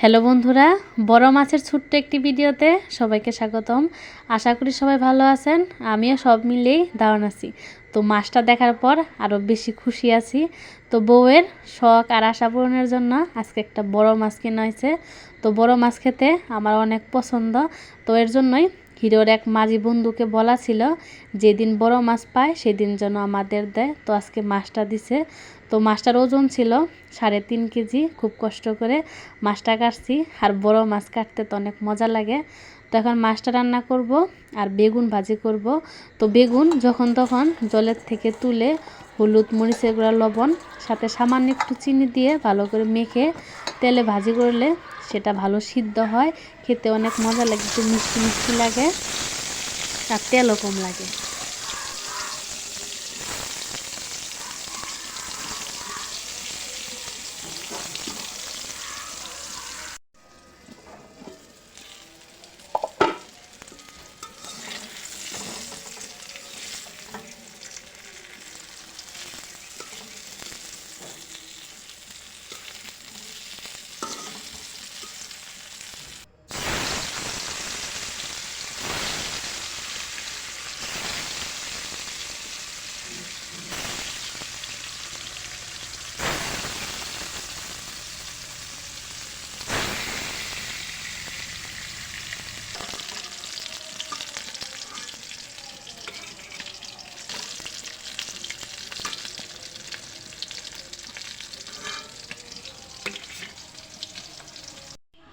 Hello বন্ধুরা, বড় মাছের ছোট্ট একটি ভিডিওতে সবাইকে স্বাগতম। আশা করি সবাই ভালো আছেন, আমিও সব মিলেই দারুণ আছি। তো মাছটা দেখার পর আরও বেশি খুশি আছি। তো বউয়ের শখ আর আশা পূরণের জন্য আজকে একটা বড় মাছ কেনা হয়েছে। তো বড় মাছ খেতে আমার অনেক পছন্দ। তো এর জন্যই হিরোর এক মাঝি বন্ধুকে বলা ছিল, যেদিন বড় মাছ পায়, সেদিন যেন আমাদের দেয়। তো আজকে মাছটা দিছে। তো মাছটার ওজন ছিল সাড়ে তিন কেজি। খুব কষ্ট করে মাছটা কাটছি। আর বড় মাছ কাটতে তো অনেক মজা লাগে। তো এখন মাছটা রান্না করব আর বেগুন ভাজি করব। তো বেগুন যখন তখন জলের থেকে তুলে হলুদ, মরিচের গুঁড়া, লবণ, সাথে সামান্য একটু চিনি দিয়ে ভালো করে মেখে তেলে ভাজি করলে সেটা ভালো সিদ্ধ হয়। খেতে অনেক মজা লাগে, একটু মিষ্টি মিষ্টি লাগে আর তেলও কম লাগে।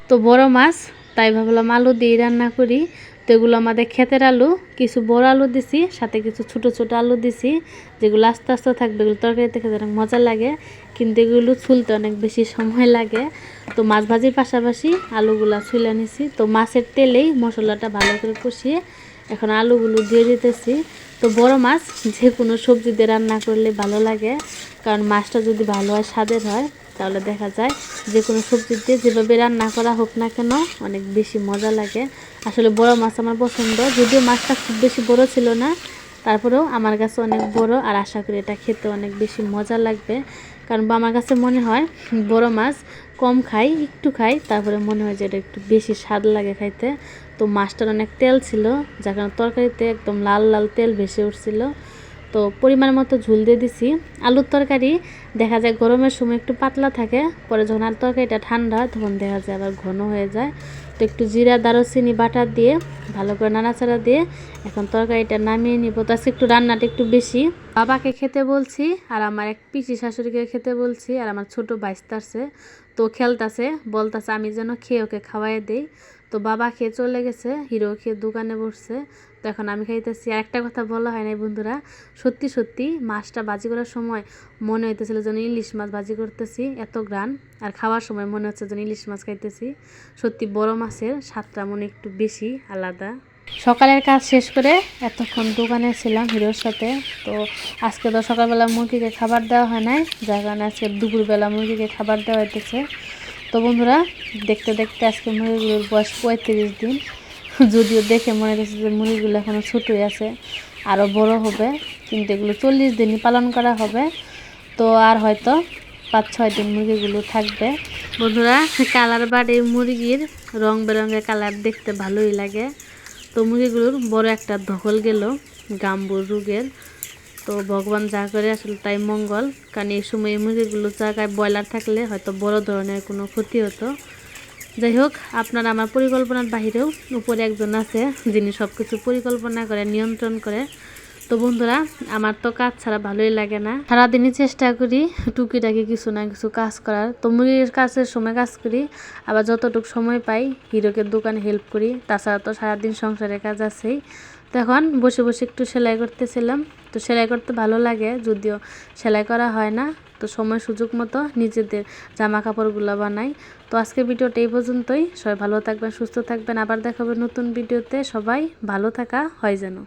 তো বড় মাছ, তাই ভাবলাম আলু দিয়ে রান্না করি। তো এগুলো আমাদের ক্ষেতের আলু, কিছু বড় আলু দিছি, সাথে কিছু ছোট ছোট আলু দিছি, যেগুলো আস্তে আস্তে থাকবে, এগুলো তরকারিতে খেতে অনেক মজা লাগে, কিন্তু এগুলো ছুলতে অনেক বেশি সময় লাগে। তো মাছ ভাজির পাশাপাশি আলুগুলা ছুলে নিছি। তো মাছের তেলেই মশলাটা ভালো করে কষিয়ে এখন আলুগুলো দিয়ে দিতেছি। তো বড় মাছ, যে কোনো সবজি দিয়ে রান্না করলে ভালো লাগে, কারণ মাছটা যদি ভালো হয়, স্বাদের হয় তাহলে দেখা যায় যে কোনো সবজি দিয়ে যেভাবে রান্না করা হোক না কেন অনেক বেশি মজা লাগে। আসলে বড় মাছ আমার পছন্দ, যদিও মাছটা খুব বেশি বড় ছিল না, তারপরেও আমার কাছে অনেক বড় আর আশা করি এটা খেতে অনেক বেশি মজা লাগবে। কারণ আমার কাছে মনে হয় বড় মাছ কম খাই, একটু খাই, তারপরে মনে হয় যে এটা একটু বেশি স্বাদ লাগে খাইতে। তো মাছটার অনেক তেল ছিল, যার কারণে তরকারিতে একদম লাল লাল তেল ভেসে উঠছিল। তো পরিমাণ মতো ঝুল দিয়ে দিছি। আলুর তরকারি দেখা যায় গরমের সময় একটু পাতলা থাকে, পরে যখন আলুর তরকারিটা ঠান্ডা তখন দেখা যায় আবার ঘন হয়ে যায়। তো একটু জিরা, দারুচিনি, বাটার দিয়ে ভালো করে নাড়াচাড়া দিয়ে এখন তরকারিটা নামিয়ে নিব। তো আজকে একটু রান্নাটা একটু বেশি। বাবাকে খেতে বলছি আর আমার এক পিসি শাশুড়িকে খেতে বলছি আর আমার ছোট বাইস্তারছে তো খেলতাছে, বলতাছে আমি যেন খেয়ে ওকে খাওয়াই দেই। তো বাবা খেয়ে চলে গেছে, হিরো খেয়ে দোকানে বসছে। তো এখন আমি খাইতেছি। আর একটা কথা বলা হয় নাই বন্ধুরা, সত্যি সত্যি মাছটা বাজি করার সময় মনে হইতেছিল যেন ইলিশ মাছ বাজি করতেছি, এত গ্রান আর খাওয়ার সময় মনে হচ্ছে যেন ইলিশ মাছ খাইতেছি। সত্যি বড় মাছের স্বাদটা মনে একটু বেশি আলাদা। সকালের কাজ শেষ করে এতক্ষণ দোকানে ছিলাম হিরোর সাথে। তো আজকে তো সকালবেলা মুরগিকে খাবার দেওয়া হয় নাই, যার কারণে আজকে দুপুরবেলা মুরগিকে খাবার দেওয়া হইতেছে। তো বন্ধুরা, দেখতে দেখতে আজকে মুরগিগুলোর বয়স পঁয়ত্রিশ দিন। যদিও দেখে মনে হচ্ছে যে মুরগিগুলো এখনও ছোটোই আছে আরও বড় হবে, কিন্তু এগুলো চল্লিশ দিনই পালন করা হবে। তো আর হয়তো পাঁচ, ছয় দিন মুরগিগুলো থাকবে। বন্ধুরা, কালার বাড়ির মুরগির রং বেরঙের কালার দেখতে ভালোই লাগে। তো মুরগিগুলোর বড় একটা ধকল গেল, গাম্বুর রোগের। তো ভগবান যা করে আসলে তাই মঙ্গল। কারণ এই সময় এই মুরগিগুলো জায়গায় ব্রয়লার থাকলে হয়তো বড় ধরনের কোনো ক্ষতি হতো। যাই হোক, আপনার আমার পরিকল্পনার বাহিরেও উপরে একজন আছে যিনি সব কিছু পরিকল্পনা করে, নিয়ন্ত্রণ করে তো বন্ধুরা, আমার তো কাজ ছাড়া ভালোই লাগে না। সারাদিনই চেষ্টা করি টুকিটাকি কিছু না কিছু কাজ করার। তো মুরগির কাজের সময় কাজ করি, আবার যতটুকু সময় পাই হিরোকে দোকানে হেল্প করি। তাছাড়া তো সারাদিন সংসারের কাজ আছেই। তো এখন বসে বসে একটু সেলাই করতেছিলাম। তো সেলাই করতে ভালো লাগে, যদিও সেলাই করা হয় না। তো সময় সুযোগ মতো নিজেদের জামা কাপড়গুলো বানাই। তো আজকে ভিডিওটা এই পর্যন্তই। সবাই ভালো থাকবেন, সুস্থ থাকবেন। আবার দেখাবে নতুন ভিডিওতে। সবাই ভালো থাকা, হয় যেন।